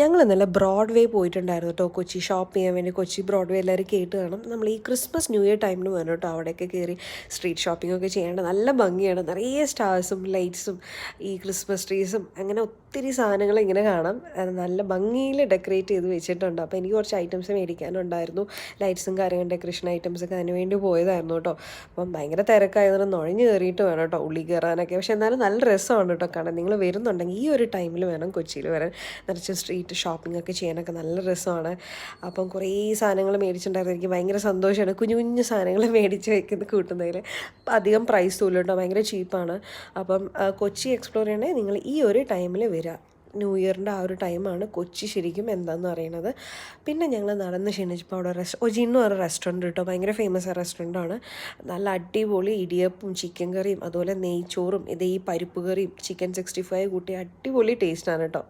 ഞങ്ങൾ ഇന്നലെ ബ്രോഡ്വേ പോയിട്ടുണ്ടായിരുന്നു കേട്ടോ കൊച്ചി ഷോപ്പ് ചെയ്യാൻ വേണ്ടി കൊച്ചി ബ്രോഡ്വേ എല്ലാവരും കേട്ട് കാണും. നമ്മൾ ഈ ക്രിസ്മസ് ന്യൂ ഇയർ ടൈമിന് വേണം കേട്ടോ അവിടെയൊക്കെ കയറി സ്ട്രീറ്റ് ഷോപ്പിംഗ് ഒക്കെ ചെയ്യേണ്ട നല്ല ഭംഗിയാണ്. നിറയെ സ്റ്റാർസും ലൈറ്റ്സും ഈ ക്രിസ്മസ് ട്രീസും അങ്ങനെ ഒത്തിരി സാധനങ്ങൾ ഇങ്ങനെ കാണാം. നല്ല ഭംഗിയിൽ ഡെക്കറേറ്റ് ചെയ്ത് വെച്ചിട്ടുണ്ട്. അപ്പോൾ എനിക്ക് കുറച്ച് ഐറ്റംസ് മേടിക്കാനുണ്ടായിരുന്നു. ലൈറ്റ്സും കാര്യങ്ങളും ഡെക്കറേഷൻ ഐറ്റംസ് ഒക്കെ വേണ്ടി പോയതായിരുന്നു കേട്ടോ അപ്പം ഭയങ്കര തിരക്കായതുകൊണ്ട് നുഴഞ്ഞു കയറിയിട്ട് വേണം കേട്ടോ ഉള്ളി കയറാനൊക്കെ പക്ഷേ എന്നാലും നല്ല രസമാണ് കേട്ടോ കാണാൻ. നിങ്ങൾ വരുന്നുണ്ടെങ്കിൽ ഈ ഒരു ടൈമിൽ വേണം കൊച്ചിയിൽ വരാൻ. നിറച്ച് സ്ട്രീറ്റ് ഷോപ്പിംഗ് ഒക്കെ ചെയ്യാനൊക്കെ നല്ല രസമാണ്. അപ്പം കുറേ സാധനങ്ങൾ മേടിച്ചിട്ടുണ്ടായിരുന്നു. എനിക്ക് ഭയങ്കര സന്തോഷമാണ് കുഞ്ഞു കുഞ്ഞു സാധനങ്ങൾ മേടിച്ച് വയ്ക്കുന്ന കൂട്ടുന്നതിൽ. അധികം പ്രൈസ് പോലും കേട്ടോ ഭയങ്കര ചീപ്പാണ് അപ്പം കൊച്ചി എക്സ്പ്ലോർ ചെയ്യണേ നിങ്ങൾ ഈ ഒരു ടൈമിൽ വരിക ന്യൂ ഇയറിന്റെ ആ ഒരു ടൈമാണ് കൊച്ചി ശരിക്കും എന്താണെന്ന് അറിയണത്. പിന്നെ ഞങ്ങൾ നടന്ന് ക്ഷണിച്ചപ്പോൾ അവിടെ റെസ്റ്റ് ഒജിന്ന് പറഞ്ഞ റെസ്റ്റോറന്റ് കേട്ടോ ഭയങ്കര ഫേമസ് റെസ്റ്റോറന്റാണ് നല്ല അടിപൊളി ഇടിയപ്പും ചിക്കൻ കറിയും അതുപോലെ നെയ്ച്ചോറും ഇത് ഈ പരിപ്പ് കറിയും ചിക്കൻ സിക്സ്റ്റി ഫൈവ് കൂട്ടി അടിപൊളി ടേസ്റ്റാണ് കേട്ടോ.